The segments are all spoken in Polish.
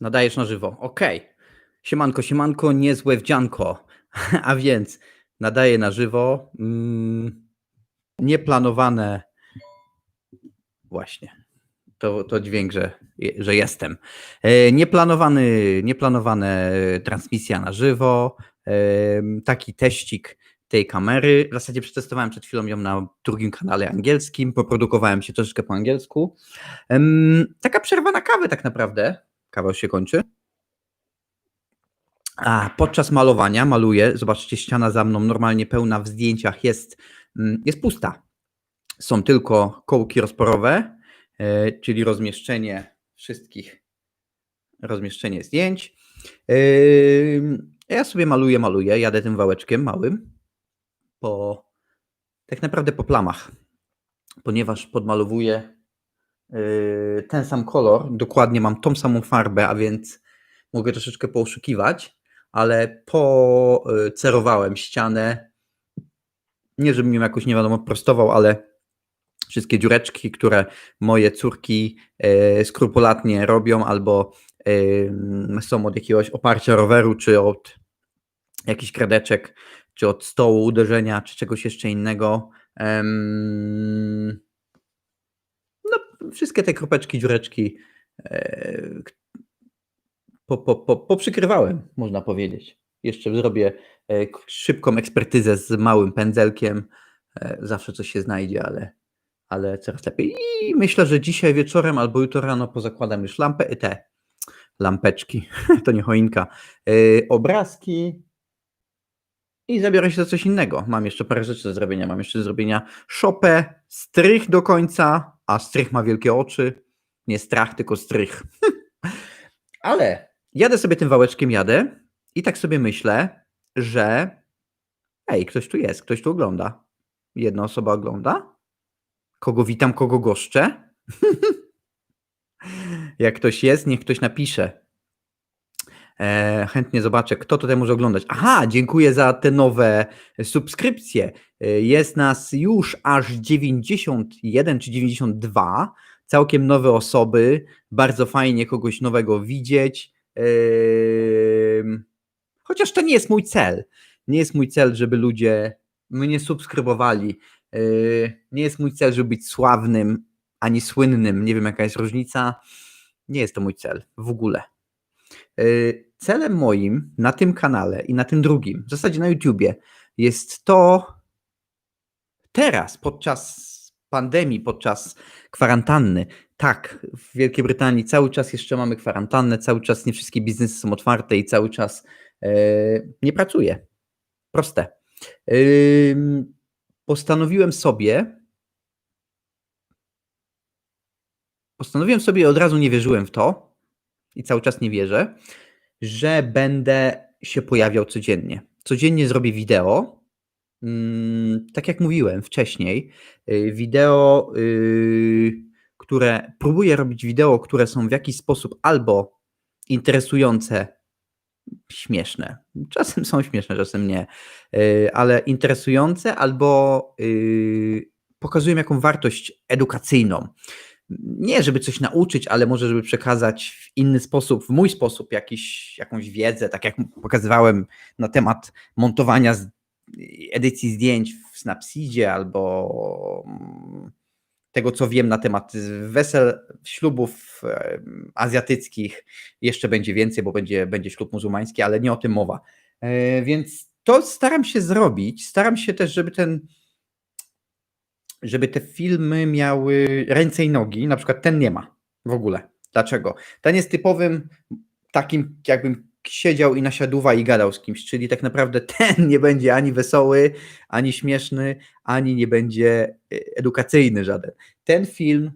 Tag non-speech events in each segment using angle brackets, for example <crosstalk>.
Nadajesz na żywo. Okej. Siemanko, siemanko, niezłe wdzianko. <laughs> A więc nadaję na żywo. Mm, nieplanowane. Właśnie. To, to dźwięk, że, że jestem. E, Nieplanowany, nieplanowane transmisja na żywo. E, Taki teścik tej kamery. W zasadzie przetestowałem przed chwilą ją na drugim kanale angielskim. Poprodukowałem się troszeczkę po angielsku. Taka przerwa na kawę tak naprawdę. Kawa już się kończy. A podczas malowania maluję, zobaczcie, ściana za mną normalnie pełna w zdjęciach jest, mm, jest pusta. Są tylko kołki rozporowe, e, czyli rozmieszczenie wszystkich, rozmieszczenie zdjęć. Ym, Ja sobie maluję, maluję, jadę tym wałeczkiem małym po, tak naprawdę po plamach, ponieważ podmalowuję ten sam kolor, dokładnie mam tą samą farbę, a więc mogę troszeczkę pooszukiwać, ale pocerowałem ścianę, nie żebym ją jakoś nie wiadomo prostował, ale wszystkie dziureczki, które moje córki e, skrupulatnie robią albo są od jakiegoś oparcia roweru, czy od jakichś kredeczek, czy od stołu uderzenia, czy czegoś jeszcze innego. Wszystkie te kropeczki, dziureczki e, po, po, po, poprzykrywałem, można powiedzieć. Jeszcze zrobię e, szybką ekspertyzę z małym pędzelkiem. E, Zawsze coś się znajdzie, ale, ale coraz lepiej. I myślę, że dzisiaj wieczorem albo jutro rano pozakładam już lampę, te lampeczki, <laughs> to nie choinka, obrazki i zabiorę się za coś innego. Mam jeszcze parę rzeczy do zrobienia. Mam jeszcze do zrobienia szopę, strych do końca, a strych ma wielkie oczy. Nie strach, tylko strych. <laughs> Ale jadę sobie tym wałeczkiem, jadę i tak sobie myślę, że ej, ktoś tu jest, ktoś tu ogląda. Jedna osoba ogląda. Kogo witam, kogo goszczę. <laughs> Jak ktoś jest, niech ktoś napisze. E, chętnie zobaczę, kto tutaj może oglądać. Aha, dziękuję za te nowe subskrypcje. E, Jest nas już aż 91 czy 92. Całkiem nowe osoby. Bardzo fajnie kogoś nowego widzieć. Em, Chociaż to nie jest mój cel. Nie jest mój cel, żeby ludzie mnie subskrybowali. E, Nie jest mój cel, żeby być sławnym ani słynnym. Nie wiem, jaka jest różnica. Nie jest to mój cel w ogóle. Y, Celem moim na tym kanale i na tym drugim, w zasadzie na YouTubie, jest to teraz, podczas pandemii, podczas kwarantanny. Tak, w Wielkiej Brytanii cały czas jeszcze mamy kwarantannę, cały czas nie wszystkie biznesy są otwarte i cały czas e, nie pracuję. Proste. Ym, Postanowiłem sobie, postanowiłem sobie od razu nie wierzyłem w to, i cały czas nie wierzę, że będę się pojawiał codziennie. Codziennie zrobię wideo. mm, Tak jak mówiłem wcześniej, y, wideo, y, które próbuję robić wideo, które są w jakiś sposób albo interesujące, śmieszne. Czasem są śmieszne, czasem nie, y, ale interesujące albo pokazują jaką wartość edukacyjną nie żeby coś nauczyć, ale może żeby przekazać w inny sposób, w mój sposób jakiś, jakąś wiedzę, tak jak pokazywałem na temat montowania edycji zdjęć w Snapseedzie albo mm, tego, co wiem na temat wesel, ślubów azjatyckich. Jeszcze będzie więcej, bo będzie, będzie ślub muzułmański, ale nie o tym mowa. E, Więc to staram się zrobić. Staram się też, żeby ten żeby te filmy miały ręce i nogi, na przykład ten nie ma w ogóle. Dlaczego? Ten jest typowym takim, jakbym siedział i nasiaduwa i gadał z kimś, czyli tak naprawdę <laughs> ten nie będzie ani wesoły, ani śmieszny, ani nie będzie y, edukacyjny żaden. Ten film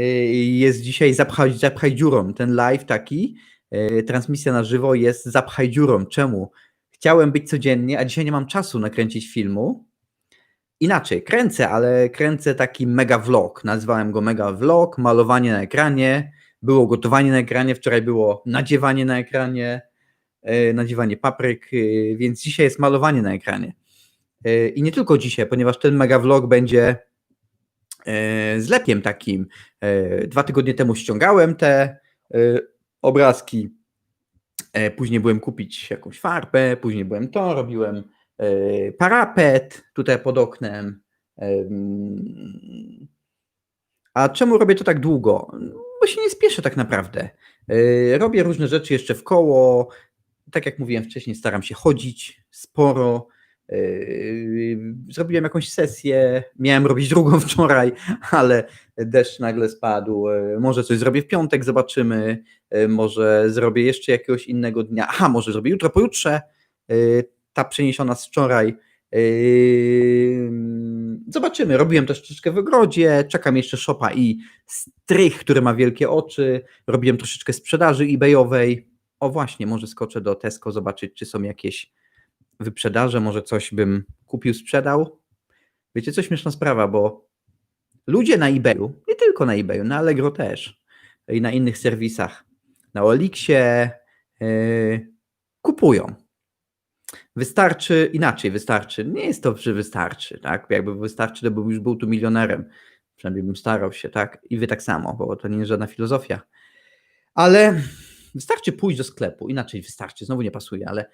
y, jest dzisiaj zapchaj, zapchaj dziurą. Ten live taki, y, transmisja na żywo jest zapchaj dziurą. Czemu? Chciałem być codziennie, a dzisiaj nie mam czasu nakręcić filmu, Inaczej, kręcę, ale kręcę taki mega vlog. Nazwałem go mega vlog, malowanie na ekranie. Było gotowanie na ekranie, wczoraj było nadziewanie na ekranie, e, nadziewanie papryk, e, więc dzisiaj jest malowanie na ekranie. E, I nie tylko dzisiaj, ponieważ ten mega vlog będzie e, zlepiem takim. Dwa tygodnie temu ściągałem te obrazki. Później byłem kupić jakąś farbę, później byłem to, robiłem parapet tutaj pod oknem. Em, A czemu robię to tak długo? Bo się nie spieszę tak naprawdę. E, Robię różne rzeczy jeszcze w koło. Tak jak mówiłem wcześniej, staram się chodzić sporo. Yy, Zrobiłem jakąś sesję, miałem robić drugą <laughs> wczoraj, ale deszcz nagle spadł. Może coś zrobię w piątek, zobaczymy. Może zrobię jeszcze jakiegoś innego dnia. Aha, może zrobię jutro, pojutrze. Ta przeniesiona z wczoraj. Yy, Zobaczymy. Robiłem też troszeczkę w ogrodzie. Czekam jeszcze szopa i strych, który ma wielkie oczy. Robiłem troszeczkę sprzedaży eBayowej. O właśnie, może skoczę do Tesco zobaczyć, czy są jakieś wyprzedaże, może coś bym kupił, sprzedał. Wiecie, co śmieszna sprawa, bo ludzie na eBayu, nie tylko na eBayu, na Allegro też i na innych serwisach, na Olixie yy, kupują. Wystarczy, inaczej wystarczy, nie jest to, że wystarczy, tak? Jakby wystarczy, to bym już był tu milionerem. Przynajmniej bym starał się, tak? I wy tak samo, bo to nie jest żadna filozofia. Ale wystarczy pójść do sklepu, inaczej wystarczy, znowu nie pasuje, ale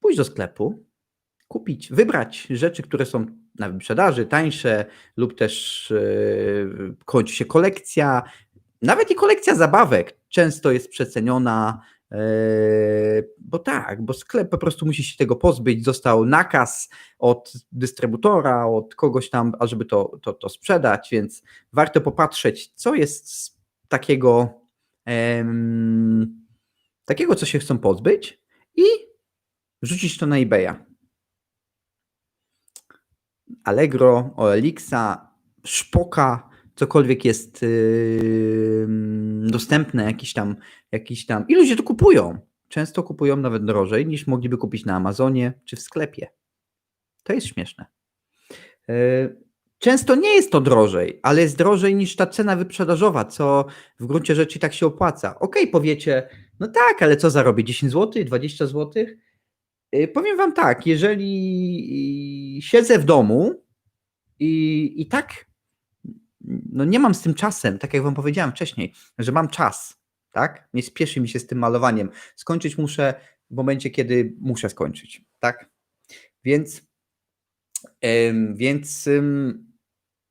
pójść do sklepu, kupić, wybrać rzeczy, które są na wyprzedaży, tańsze, lub też yy, kończy się kolekcja. Nawet i kolekcja zabawek często jest przeceniona, bo tak, bo sklep po prostu musi się tego pozbyć. Został nakaz od dystrybutora, od kogoś tam, ażeby to, to, to sprzedać, więc warto popatrzeć, co jest takiego, em, takiego, co się chcą pozbyć i rzucić to na eBaya. Allegro, OLX-a, Szpoka, cokolwiek jest yy, dostępne, jakiś tam, jakiś tam. I ludzie to kupują. Często kupują nawet drożej niż mogliby kupić na Amazonie czy w sklepie. To jest śmieszne. Yy, Często nie jest to drożej, ale jest drożej niż ta cena wyprzedażowa, co w gruncie rzeczy tak się opłaca. Ok, powiecie, no tak, ale co zarobię? 10 zł, 20 zł? Y, Powiem Wam tak, jeżeli siedzę w domu i, i tak no nie mam z tym czasem, tak jak Wam powiedziałem wcześniej, że mam czas, tak? Nie spieszy mi się z tym malowaniem. Skończyć muszę w momencie, kiedy muszę skończyć, tak? Więc, em, więc em,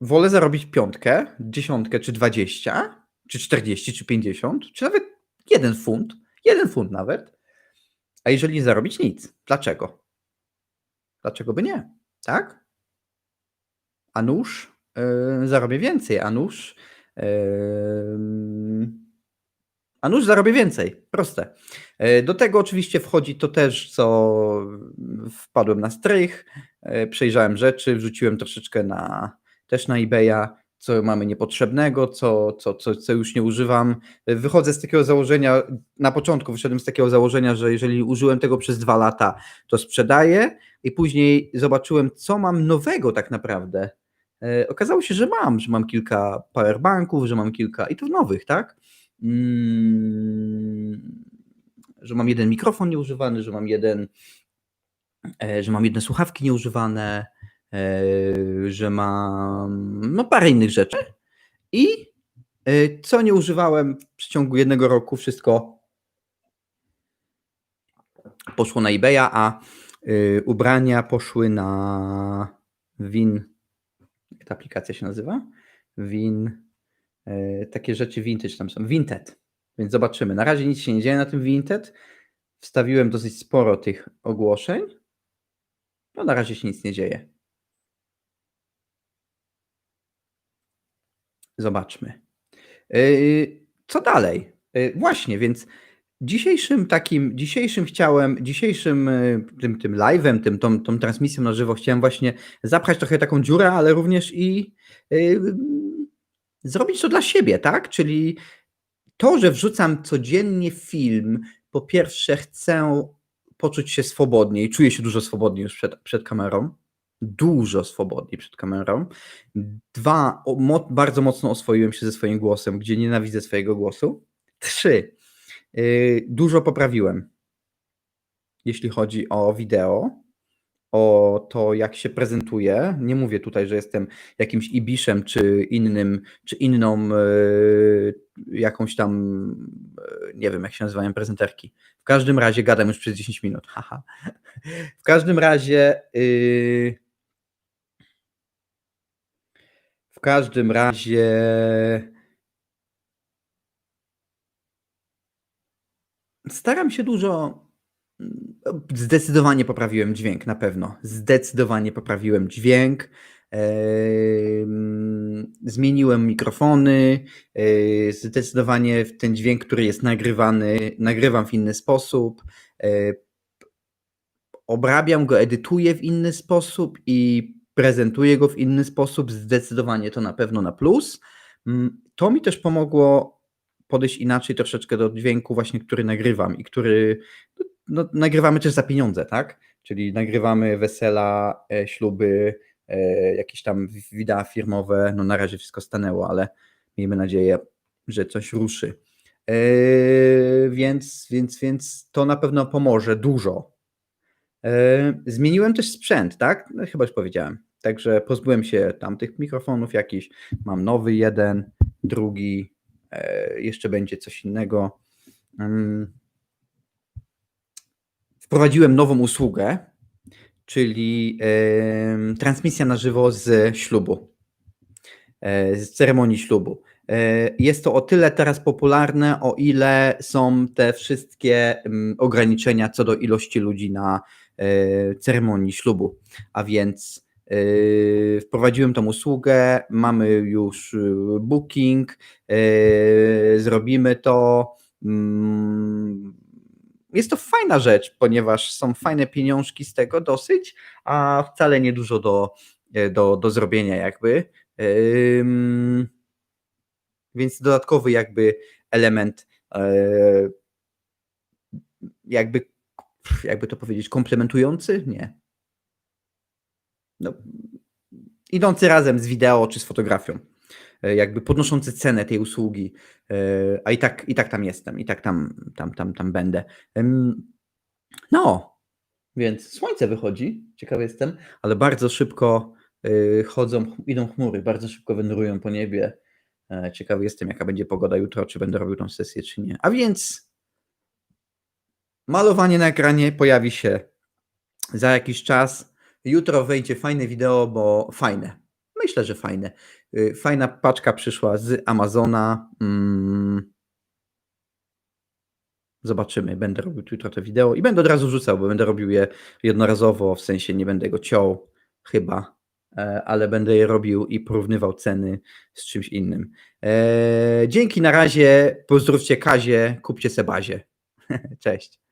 wolę zarobić piątkę, dziesiątkę, czy dwadzieścia, czy czterdzieści, czy pięćdziesiąt, czy nawet jeden funt, jeden funt nawet, a jeżeli nie zarobić nic, dlaczego? Dlaczego by nie? Tak? A nóż yy, zarobię więcej, a nóż. Yy, a nóż zarobię więcej. Proste. Yy, Do tego oczywiście wchodzi to też, co wpadłem na strych, przejrzałem rzeczy, wrzuciłem troszeczkę na, też na eBaya, co mamy niepotrzebnego, co, co, co, co już nie używam. Wychodzę z takiego założenia, na początku wyszedłem z takiego założenia, że jeżeli użyłem tego przez dwa lata, to sprzedaję i później zobaczyłem, co mam nowego tak naprawdę. E, Okazało się, że mam, że mam kilka powerbanków, że mam kilka, i to nowych, tak? Mm, że mam jeden mikrofon nieużywany, że mam jeden, e, że mam jedne słuchawki nieużywane, e, że mam no parę innych rzeczy. I co nie używałem w przeciągu jednego roku, wszystko poszło na eBaya, a ubrania poszły na Win. Jak ta aplikacja się nazywa? Win. e, Takie rzeczy vintage tam są. Vinted. Więc zobaczymy. Na razie nic się nie dzieje na tym Vinted. Wstawiłem dosyć sporo tych ogłoszeń. No na razie się nic nie dzieje. Zobaczmy. Yy, Co dalej? Yy, Właśnie, więc dzisiejszym takim, dzisiejszym chciałem, dzisiejszym yy, tym, tym live'em, tym, tą, tą transmisją na żywo chciałem właśnie zapchać trochę taką dziurę, ale również i yy, zrobić to dla siebie, tak? Czyli to, że wrzucam codziennie film, po pierwsze chcę poczuć się swobodniej, czuję się dużo swobodniej już przed, przed kamerą, dużo swobodniej przed kamerą. Dwa, o, mo, bardzo mocno oswoiłem się ze swoim głosem, gdzie nienawidzę swojego głosu. Trzy, dużo poprawiłem, jeśli chodzi o wideo, o to, jak się prezentuję. Nie mówię tutaj, że jestem jakimś ibiszem czy innym, czy inną e, jakąś tam, e, nie wiem, jak się nazywają prezenterki. W każdym razie gadam już przez 10 minut. <laughs> Haha. W każdym razie. y, w każdym razie. Staram się dużo. Zdecydowanie poprawiłem dźwięk, na pewno. Zdecydowanie poprawiłem dźwięk. Em, Zmieniłem mikrofony. Zdecydowanie ten dźwięk, który jest nagrywany, nagrywam w inny sposób. Obrabiam go, edytuję w inny sposób i prezentuję go w inny sposób. Zdecydowanie to na pewno na plus. Mm, To mi też pomogło podejść inaczej troszeczkę do dźwięku właśnie, który nagrywam i który no, nagrywamy też za pieniądze, tak? Czyli nagrywamy wesela, e, śluby, e, jakieś tam wideo firmowe. No na razie wszystko stanęło, ale miejmy nadzieję, że coś ruszy. E, Więc, więc, więc to na pewno pomoże dużo. E, Zmieniłem też sprzęt, tak? No, chyba już powiedziałem. Także pozbyłem się tamtych mikrofonów jakichś. Mam nowy jeden, drugi, jeszcze będzie coś innego. Mm. Wprowadziłem nową usługę, czyli transmisja na żywo z ślubu, e, z ceremonii ślubu. E, Jest to o tyle teraz popularne, o ile są te wszystkie mm, ograniczenia co do ilości ludzi na e, ceremonii ślubu. A więc e, wprowadziłem tą usługę, mamy już y, booking, e, zrobimy to. mm, Jest to fajna rzecz, ponieważ są fajne pieniążki z tego dosyć, a wcale nie dużo do, e, do, do zrobienia jakby. Więc dodatkowy jakby element e, jakby jakby to powiedzieć, komplementujący? Nie. No, idący razem z wideo czy z fotografią, e, jakby podnoszący cenę tej usługi, e, a i tak, i tak tam jestem, i tak tam, tam, tam, tam będę. No, więc słońce wychodzi, ciekawy jestem, ale bardzo szybko e, chodzą, idą chmury, bardzo szybko wędrują po niebie. Ciekawy jestem, jaka będzie pogoda jutro, czy będę robił tą sesję, czy nie. A więc Malowanie na ekranie pojawi się za jakiś czas. Jutro wejdzie fajne wideo, bo fajne. Myślę, że fajne. Y, Fajna paczka przyszła z Amazona. Mm. Zobaczymy. Będę robił jutro to wideo i będę od razu rzucał, bo będę robił je jednorazowo, w sensie nie będę go ciął, chyba, e, ale będę je robił i porównywał ceny z czymś innym. E, Dzięki, na razie. Pozdrówcie Kazie, kupcie Sebazie. <laughs> Cześć.